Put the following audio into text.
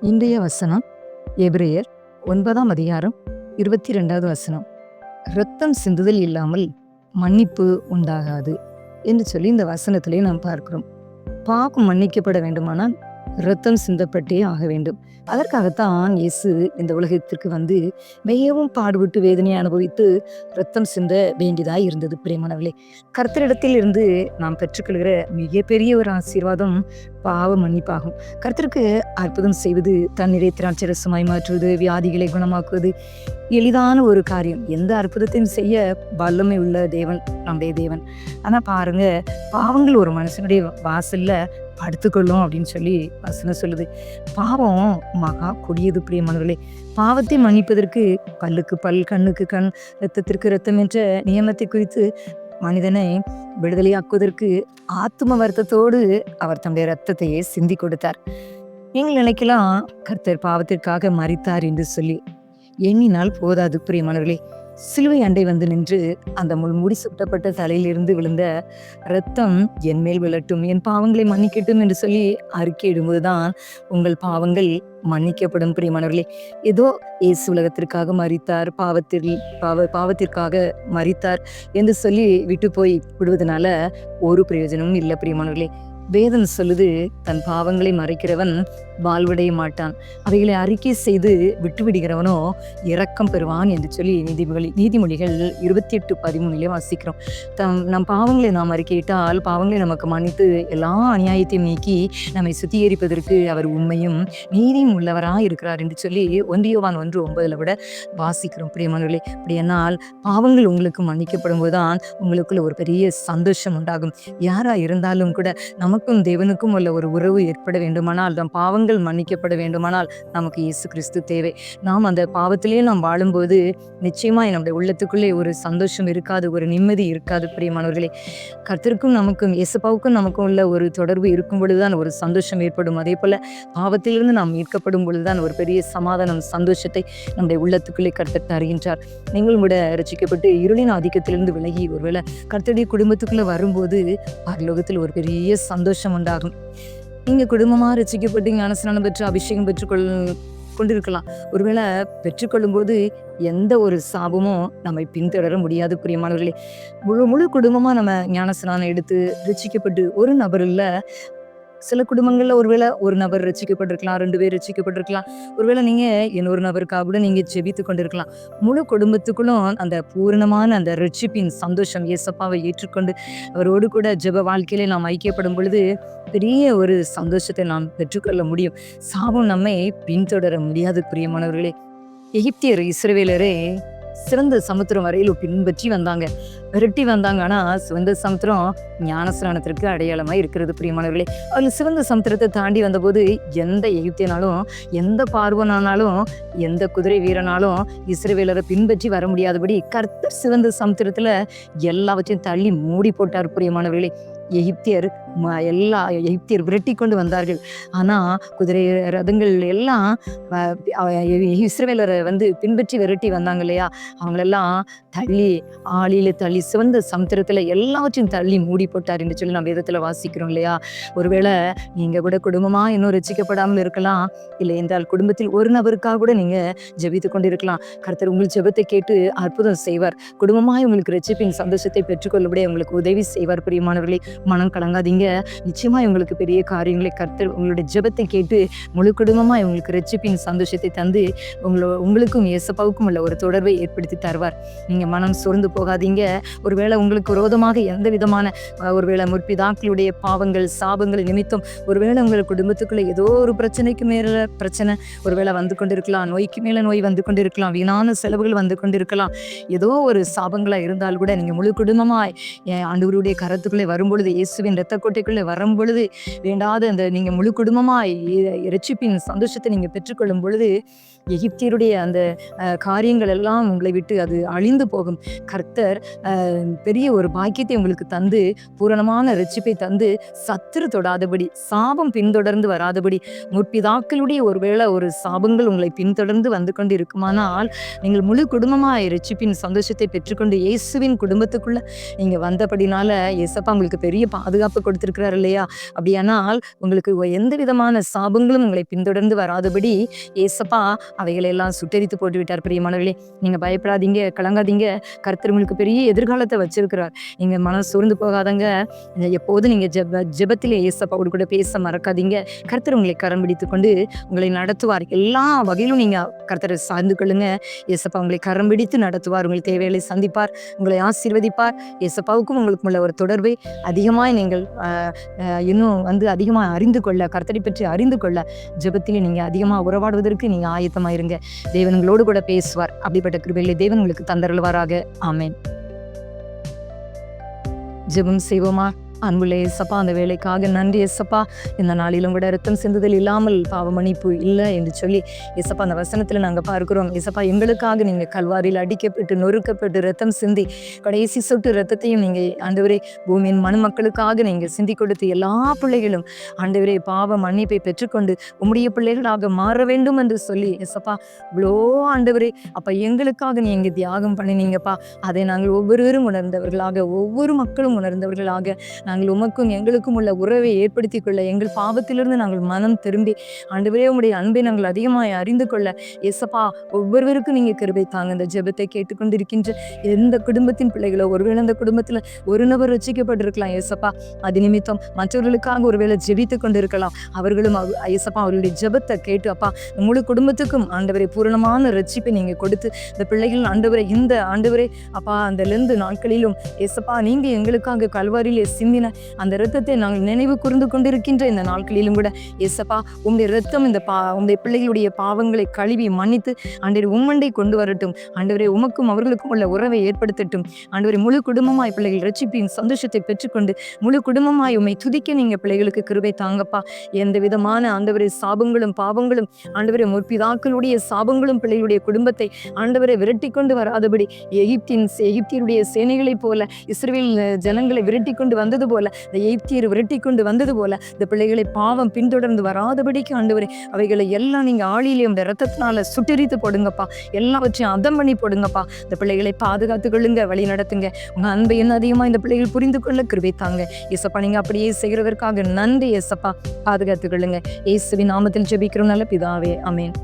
இன்றைய வசனம் எபிரேயர் ஒன்பதாம் அதிகாரம் இருபத்தி ரெண்டாவது வசனம். இரத்தம் சிந்துதல் இல்லாமல் மன்னிப்பு உண்டாகாது என்று சொல்லி இந்த வசனத்திலே நாம் பார்க்கிறோம். பாவம் மன்னிக்கப்பட வேண்டுமானால் ரத்தம் சிந்தப்பட்டே ஆக வேண்டும். அதற்காகத்தான் இயேசு இந்த உலகத்திற்கு வந்து மிகவும் பாடுபட்டு வேதனையை அனுபவித்து ரத்தம் சிந்த வேண்டியதாய் இருந்தது பிரியமானவர்களே. கர்த்தரிடத்தில் இருந்து நாம் பெற்றுக்கொள்கிற மிகப்பெரிய ஒரு ஆசீர்வாதம் பாவ மன்னிப்பாகும். கர்த்தருக்கு அற்புதம் செய்வது தண்ணீரை திராட்சரசமாய் மாற்றுவது வியாதிகளை குணமாக்குவது எளிதான ஒரு காரியம். எந்த அற்புதத்தையும் செய்ய வல்லமை உள்ள தேவன் நம்முடைய தேவன். ஆனால் பாருங்க பாவங்கள் ஒரு மனுஷனுடைய வாசல்ல படுத்துக்கொள்ளும் அப்படின்னு சொல்லி வசனம் சொல்லுது. பாவம் மகா கொடியது பிரியமானவர்களே. பாவத்தை மன்னிப்பதற்கு பல்லுக்கு பல் கண்ணுக்கு கண் இரத்தத்திற்கு இரத்தம் என்ற நியமத்தை குறித்து மனிதனை விடுதலையாக்குவதற்கு ஆத்ம வருத்தத்தோடு அவர் தம்முடைய ரத்தத்தையே சிந்தி கொடுத்தார். நீங்கள் நினைக்கலாம் கர்த்தர் பாவத்திற்காக மறித்தார் என்று சொல்லி. எண்ணினால் போதாது பிரியமானவர்களே. சிலுவை அண்டை வந்து நின்று அந்த முள் முடி சுட்டப்பட்ட தலையிலிருந்து விழுந்த ரத்தம் என் மேல் விழட்டும் என் பாவங்களை மன்னிக்கட்டும் என்று சொல்லி அறிக்கையிடும்போதுதான் உங்கள் பாவங்கள் மன்னிக்கப்படும். பிரியமானவர்களே ஏதோ இயேசு உலகத்திற்காக மறித்தார் பாவத்தில் பாவ பாவத்திற்காக மறித்தார் என்று சொல்லி விட்டு போய் விடுவதனால ஒரு பிரயோஜனமும் இல்லை. பிரியமானவர்களே வேதம் சொல்லுது தன் பாவங்களை மறைக்கிறவன் வாழ்வடைய மாட்டான். அவைகளை அறிக்கை செய்து விட்டுவிடுகிறவனோ இரக்கம் பெறுவான் என்று சொல்லி நீதிமொழி நீதிமொழிகள் இருபத்தி எட்டு பதிமூணுலேயே வாசிக்கிறோம். தம் நம் பாவங்களை நாம் அறிக்கையிட்டால் பாவங்களை நமக்கு மன்னித்து எல்லா அநியாயத்தையும் நீக்கி நம்மை சுத்திகரிப்பதற்கு அவர் உண்மையும் நீதியும் உள்ளவராக இருக்கிறார் என்று சொல்லி ஒன்றியவான் ஒன்று ஒன்பதில் விட வாசிக்கிறோம். பிரியமானவர்களே அப்படி பாவங்கள் உங்களுக்கு மன்னிக்கப்படும் போதுதான் உங்களுக்குள்ள ஒரு பெரிய சந்தோஷம் உண்டாகும். யாராக இருந்தாலும் கூட நமக்கும் தேவனுக்கும் உள்ள ஒரு உறவு ஏற்பட வேண்டுமானால் நம் பாவங்கள் மன்னிக்கப்பட வேண்டுமானால் நமக்கு இயேசு கிறிஸ்து தேவை. நாம் அந்த பாவத்திலேயே நாம் வாழும்போது நிச்சயமா நம்முடைய உள்ளத்துக்குள்ளே ஒரு சந்தோஷம் இருக்காது ஒரு நிம்மதி இருக்காது பிரியமானவர்களே. கர்த்தருக்கும் நமக்கும் இயேசுப்பாவுக்கும் நமக்கும் உள்ள ஒரு தொடர்பு இருக்கும் பொழுதுதான் ஒரு சந்தோஷம் ஏற்படும். அதே போல பாவத்திலிருந்து நாம் மீட்கப்படும் பொழுதுதான் ஒரு பெரிய சமாதானம் சந்தோஷத்தை நம்முடைய உள்ளத்துக்குள்ளே கர்த்தர் தருகின்றார். நீங்களும் விட ரசிக்கப்பட்டு இருளின் ஆதிக்கத்திலிருந்து விலகி ஒருவேளை கர்த்தருடைய குடும்பத்துக்குள்ளே வரும்போது பரலோகத்தில் ஒரு பெரிய சந்தோஷம் சந்தோஷம் உண்டாகும் நீங்கள் குடும்பமாக ரசிக்கப்பட்டு ஞானஸ்நானம் பெற்று அபிஷேகம் பெற்றுக்கொள் கொண்டிருக்கலாம். ஒருவேளை பெற்றுக்கொள்ளும் போது எந்த ஒரு சாபமும் நம்மை பின்தொடர முடியாது பிரியமானவர்களே. முழு முழு குடும்பமாக நம்ம ஞானஸ்நானம் எடுத்து ரசிக்கப்பட்டு ஒரு நபர் சில குடும்பங்கள்ல ஒருவேளை ஒரு நபர் ரசிக்கப்பட்டிருக்கலாம் ரெண்டு பேர் ரசிக்கப்பட்டிருக்கலாம். ஒருவேளை நீங்க இன்னொரு நபருக்காக கூட நீங்க ஜெபித்து கொண்டிருக்கலாம். முழு குடும்பத்துக்குள்ளும் அந்த பூரணமான அந்த ரட்சிப்பின் சந்தோஷம் இயேசப்பாவை ஏற்றுக்கொண்டு அவரோடு கூட ஜெப வாழ்க்கையில நாம் ஐக்கியப்படும் பொழுது பெரிய ஒரு சந்தோஷத்தை நாம் பெற்றுக்கொள்ள முடியும். சாபம் நம்மை பின்தொடர முடியாது பிரியமானவர்களே. எகிப்தியர் இஸ்ரவேலரே சிறந்த சமுத்திரம் வரையில் பின்பற்றி வந்தாங்க. விரட்டி வந்தாங்க. ஆனால் சிவந்த சமுத்திரம் ஞானஸ்நானத்திற்கு அடையாளமாக இருக்கிறது பிரியமானவர்களே. அதில் சிவந்த சமுத்திரத்தை தாண்டி வந்தபோது எந்த எகிப்தியனாலும் எந்த பார்வனானாலும் எந்த குதிரை வீரனாலும் இஸ்ரவேலரை பின்பற்றி வர முடியாதபடி கர்த்தர் சிவந்த சமுத்திரத்தில் எல்லாவற்றையும் தள்ளி மூடி போட்டார் பிரியமானவர்களே. எகிப்தியர் எல்லா எகிப்தியர் விரட்டி கொண்டு வந்தார்கள். ஆனால் குதிரை ரதங்கள் எல்லாம் அஹ், வந்து பின்பற்றி விரட்டி வந்தாங்க இல்லையா? அவங்களெல்லாம் தள்ளி ஆளியில் தள்ளி சிவந்த சமுத்திரத்தில் எல்லாவற்றையும் தள்ளி மூடி போட்டார் என்று சொல்லி நம்ம விதத்தில் வாசிக்கிறோம் இல்லையா? ஒருவேளை நீங்கள் கூட குடும்பமாக இன்னும் ரசிக்கப்படாமல் இருக்கலாம். இல்லை என்றால் குடும்பத்தில் ஒரு நபருக்காக கூட நீங்க ஜெபித்து கொண்டிருக்கலாம். கருத்தர் உங்கள் ஜபத்தை கேட்டு அற்புதம் செய்வார். குடும்பமாக உங்களுக்கு ரசிப்பின் சந்தோஷத்தை பெற்றுக்கொள்ளபடி உங்களுக்கு உதவி செய்வார். பிரியமானவர்களே மனம் கலங்காதீங்க. நிச்சயமா உங்களுக்கு பெரிய காரியங்களை கர்த்தர் உங்களுடைய ஜெபத்தை கேட்டு முழு குடும்பமாக உங்களுக்கு ரெச்சிப்பின் சந்தோஷத்தை தந்து உங்களோ உங்களுக்கும் இயேசப்பாவுக்கும் உள்ள ஒரு தொடர்பை ஏற்படுத்தி தருவார். நீங்க மனம் சோர்ந்து போகாதீங்க. ஒருவேளை உங்களுக்கு விரோதமாக எந்த விதமான ஒருவேளை முற்பிதாக்களுடைய பாவங்கள் சாபங்கள் நிமித்தம் ஒருவேளை உங்கள் குடும்பத்துக்குள்ள ஏதோ ஒரு பிரச்சனைக்கு மேல பிரச்சனை ஒருவேளை வந்து கொண்டிருக்கலாம் நோய்க்கு மேல நோய் வந்து கொண்டிருக்கலாம் வீணான செலவுகள் வந்து கொண்டிருக்கலாம் ஏதோ ஒரு சாபங்களா இருந்தால் கூட நீங்க முழு குடும்பமாய் என் ஆண்டவருடைய கரத்துக்குள்ளே வரும்பொழுது இயேசுவின் இரத்த கோட்டைக்குள்ளே வரும் பொழுது வேண்டாத அந்த நீங்கள் முழு குடும்பமாய் இ- இரட்சிப்பின் சந்தோஷத்தை நீங்கள் பெற்றுக்கொள்ளும் பொழுது எகிப்தியருடைய அந்த காரியங்கள் எல்லாம் உங்களை விட்டு அது அழிந்து போகும். கர்த்தர் பெரிய ஒரு பாக்கியத்தை உங்களுக்கு தந்து பூரணமான ரட்சிப்பை தந்து சத்துரு தொடாதபடி சாபம் பின்தொடர்ந்து வராதபடி முற்பிதாக்களுடைய ஒருவேளை ஒரு சாபங்கள் உங்களை பின்தொடர்ந்து வந்து கொண்டு இருக்குமானால் நீங்கள் முழு குடும்பமாய் ரட்சிப்பின் சந்தோஷத்தை பெற்றுக்கொண்டு இயேசுவின் குடும்பத்துக்குள்ள நீங்கள் வந்தபடினால இயேசப்பா உங்களுக்கு பெரிய பாதுகாப்பு கொடுத்து கொடுத்திருக்கிறார் இல்லையா? அப்படியானால் உங்களுக்கு எந்த விதமான சாபங்களும் உங்களை பின்தொடர்ந்து வராதபடி ஏசப்பா அவைகளை எல்லாம் சுட்டரித்து போட்டு விட்டார் பிரியமானவர்களே நீங்கள் பயப்படாதீங்க கலங்காதீங்க. கர்த்தர் உங்களுக்கு பெரிய எதிர்காலத்தை வச்சிருக்கிறார். நீங்கள் மனம் சோர்ந்து போகாதங்க. எப்போதும் நீங்கள் ஜெப ஜெபத்திலே ஏசப்பாவோடு கூட பேச மறக்காதீங்க. கர்த்தர் உங்களை கரம் பிடித்து கொண்டு உங்களை நடத்துவார். எல்லா வகையிலும் நீங்கள் கருத்தரை சார்ந்து கொள்ளுங்க. ஏசப்பா உங்களை கரம் பிடித்து நடத்துவார். உங்கள் தேவைகளை சந்திப்பார். உங்களை ஆசீர்வதிப்பார். ஏசப்பாவுக்கும் உங்களுக்கும் உள்ள ஒரு தொடர்பை அதிகமாக நீங்கள் இன்னும் வந்து அதிகமாக அறிந்து கொள்ள கர்த்தரை பற்றி அறிந்து கொள்ள ஜெபத்திலே நீங்க அதிகமாக உறவாடுவதற்கு நீங்க ஆயத்தமா இருங்க தேவன்களோடு கூட பேசுவார். அப்படிப்பட்ட கிருபைகளை தேவன் உங்களுக்கு தந்தருள்வாராக. ஆமேன். ஜெபம் செய்வோமா? அன்புள்ள ஏசப்பா அந்த வேலைக்காக நன்றி ஏசப்பா. இந்த நாளிலும் கூட ரத்தம் சிந்துதல் இல்லாமல் பாவமணிப்பு மன்னிப்பு இல்லை என்று சொல்லி ஏசப்பா அந்த வசனத்தில் நாங்கள் பார்க்கிறோம். ஏசப்பா எங்களுக்காக நீங்கள் கல்வாரியில் அடிக்கப்பட்டு நொறுக்கப்பட்டு ரத்தம் சிந்தி கடைசி சொட்டு ரத்தத்தையும் நீங்கள் ஆண்டவரே பூமியின் மணமக்களுக்காக நீங்கள் சிந்தி கொடுத்து எல்லா பிள்ளைகளும் ஆண்டவரே பாவ மன்னிப்பை பெற்றுக்கொண்டு உம்முடைய பிள்ளைகளாக மாற வேண்டும் என்று சொல்லி ஏசப்பா இவ்வளோ ஆண்டவரே அப்போ எங்களுக்காக நீங்கள் தியாகம் பண்ணினீங்கப்பா. அதை நாங்கள் ஒவ்வொருவரும் உணர்ந்தவர்களாக ஒவ்வொரு மக்களும் உணர்ந்தவர்களாக நாங்கள் உமக்கும் எங்களுக்கும் உள்ள உறவை ஏற்படுத்திக் கொள்ள எங்கள் பாவத்திலிருந்து நாங்கள் மனம் திரும்பி ஆண்டவரே உங்களுடைய அன்பை நாங்கள் அதிகமாய் அறிந்து கொள்ள. எசப்பா ஒவ்வொருவருக்கும் நீங்கள் கிருபை தாங்க. இந்த ஜெபத்தை கேட்டுக்கொண்டிருக்கின்ற எந்த குடும்பத்தின் பிள்ளைகளோ ஒருவேளை அந்த குடும்பத்தில் ஒரு நபர் ரசிக்கப்பட்டிருக்கலாம் ஏசப்பா. அது நிமித்தம் மற்றவர்களுக்காக ஒருவேளை ஜெபித்து கொண்டிருக்கலாம். அவர்களும் ஐயசப்பா அவர்களுடைய ஜெபத்தை கேட்டு அப்பா முழு குடும்பத்துக்கும் ஆண்டவரை பூரணமான ரட்சிப்பை நீங்க கொடுத்து இந்த பிள்ளைகள் ஆண்டவரை இந்த ஆண்டவரே அப்பா அந்த லெந்து நாட்களிலும் ஏசப்பா நீங்க எங்களுக்காக கல்வாரியிலே வாங்கின அந்த இரத்தத்தை நாங்கள் நினைவு கூர்ந்து கொண்டிருக்கின்ற இந்த நாட்களிலும் கூட எஸ்ஸப்பா உம்முடைய இரத்தம் இந்த பா உம்முடைய பிள்ளைகளுடைய பாவங்களை கழுவி மன்னித்து ஆண்டவரை உம்மண்டை கொண்டு வரட்டும். ஆண்டவரே உமக்கும் அவர்களுக்கும் உள்ள உறவை ஏற்படுத்தட்டும். ஆண்டவரை முழு குடும்பமாய் பிள்ளைகள் ரட்சிப்பின் சந்தோஷத்தை பெற்றுக்கொண்டு முழு குடும்பமாய் உம்மை துதிக்க நீங்க பிள்ளைகளுக்கு கிருபை தாங்கப்பா. எந்த விதமான ஆண்டவரை சாபங்களும் பாவங்களும் ஆண்டவரை முற்பிதாக்களுடைய சாபங்களும் பிள்ளைகளுடைய குடும்பத்தை ஆண்டவரை விரட்டி கொண்டு வராதபடி எகிப்தின் எகிப்தியருடைய சேனைகளைப் போல இஸ்ரேலில் ஜனங்களை விரட்டி கொண்டு வந்தது போல இந்த எய்த்தியர் விரட்டி கொண்டு வந்தது போல இந்த பிள்ளைகளை பாவம் பின்தொடர்ந்து வராதபடிக்கு ஆண்டவரே அவைகளை எல்லாம் நீங்க ஆளிலே இந்த ரத்தத்தினால சுட்டெரித்து போடுங்கப்பா. எல்லாவற்றையும் அதம் பண்ணி போடுங்கப்பா. இந்த பிள்ளைகளை பாதுகாத்து கொள்ளுங்க வழி நடத்துங்க. உங்க அன்பை என்ன அதிகமா இந்த பிள்ளைகள் புரிந்து கொள்ள கிருபை தாங்க ஏசப்பா நீங்க அப்படியே செய்கிறதற்காக நன்றி ஏசப்பா பாதுகாத்து கொள்ளுங்க. இயேசுவின் நாமத்தில் ஜெபிக்கிறோம் நல்ல பிதாவே. அமேன்